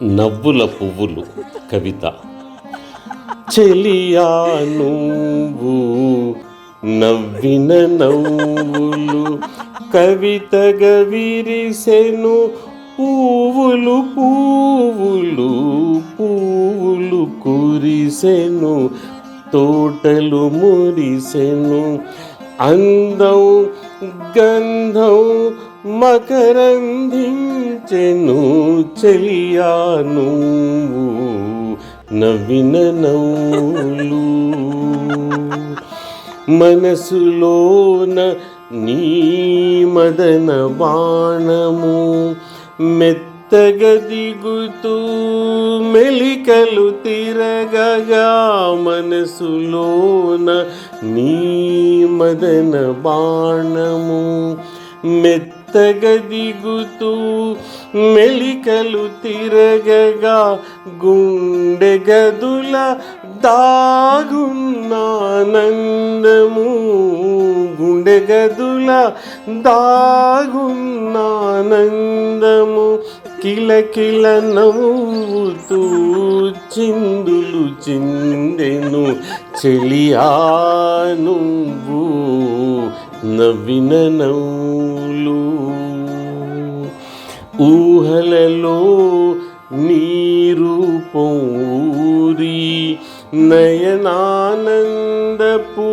నవ్వుల పువ్వులు కవిత. చెలియా నువ్వు నవ్విన నవ్వులు కవితగా విరిసెను పువ్వులు పువ్వులు పువ్వులు కురిసెను తోటలు మురిసెను అందం గంధం మకరంధించెను చెలియా నువ్వు నవ్విన నవ్వులు. మనసులోన నీ మదన బాణము మెత్తగా దిగుతూ మెలికలు తిరగగా మనసులోన నీ మదన బాణము మెత్త దిగుతూ మెలికలు తిరగగా గుండె గదుల దాగున్నానందము. గుండె గదుల దాగున్నానందము. కిలకిల నవ్వుతూ చిందులు చిందెను. చెలియా నువ్వు నవ్విన నవ్వు ఊహలలో నీరూపం నయనానందపు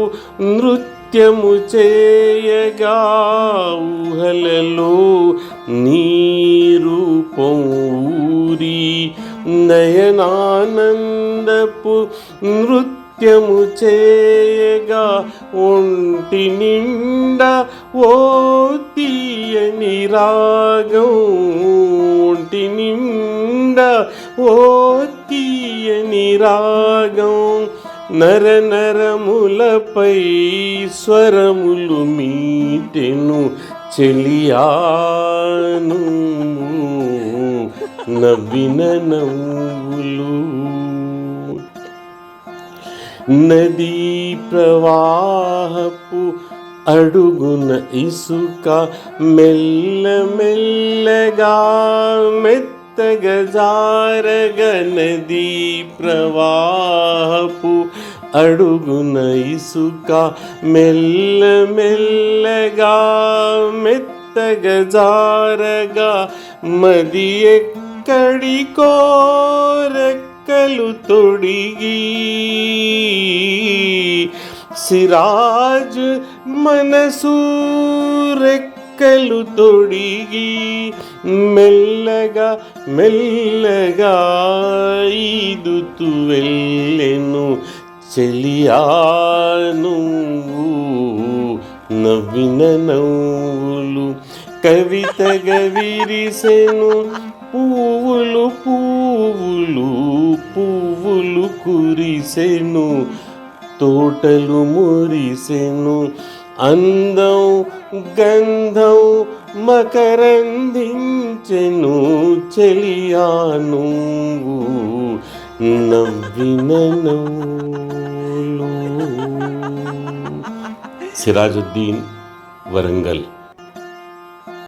నృత్యము చేయగా ఊహలలో నీరూపం ఊరి నయనానందపు నృత్యము చేయగా ఒంటి నిండా ఓ తీయని రాగం ఒంటి నిండా ఓ తీయని రాగం. నర నరములపై స్వరములు మీటెను చెలియాను. నవ్విన నవ్వులు. నదీ ప్రవాహపు అడుగున ఇసుక మెల్ల మెల్లగా మెత్తగా ప్రవాహపు అడుగున ఇసుక మెల్ల మెల్లగా మెత్తగా మది ఎక్కడికో రెక్కలు తొడిగి సిరాజ్ మనసు రెక్కలు తొడిగి మెల్లగా మెల్లగా ఈదుతూ వెళ్ళెను. చెలియాను నవ్విన నవ్వులు కవితగా విరిసెను పువ్వులు పువ్వులు పువ్వులు కురిసెను. తోటలు మురిసెను. అందం గంధం మకరందించెను చెలియాను నవ్విన సిరాజుద్దీన్ వరంగల్.